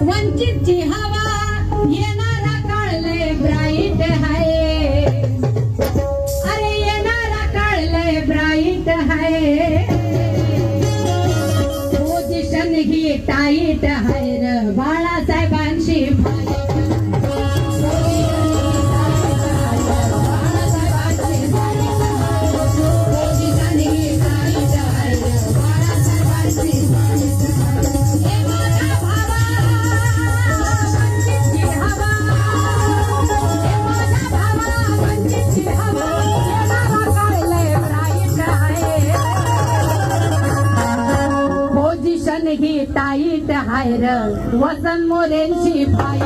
वंचितची हवा येणारा काळले ब्राईट आहे. अरे येणारा काळले ब्राईट आहे. पोझिशन ही टाईट आहे र ही टाईट आहे र. वजन मोरेंची पाय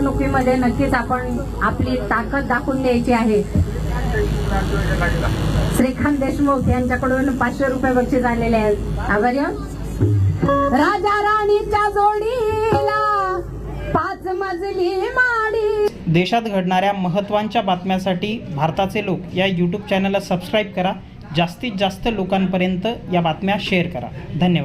निवडणुकीमध्ये नक्कीच आपण आपली ताकद दाखवून द्यायची आहे. श्रीकांत देशमुख यांच्याकडून पाचशे रुपये बक्षीस आलेले आहेत. आभारी राजा राणीच्या जोडीला पाच मजली माडी. देशात घडणाऱ्या महत्त्वांच्या बातम्यांसाठी भारताचे लोक या यूट्यूब चॅनलला सबस्क्राईब करा. जास्तीत जास्त लोकांपर्यंत या बातम्या शेअर करा. धन्यवाद.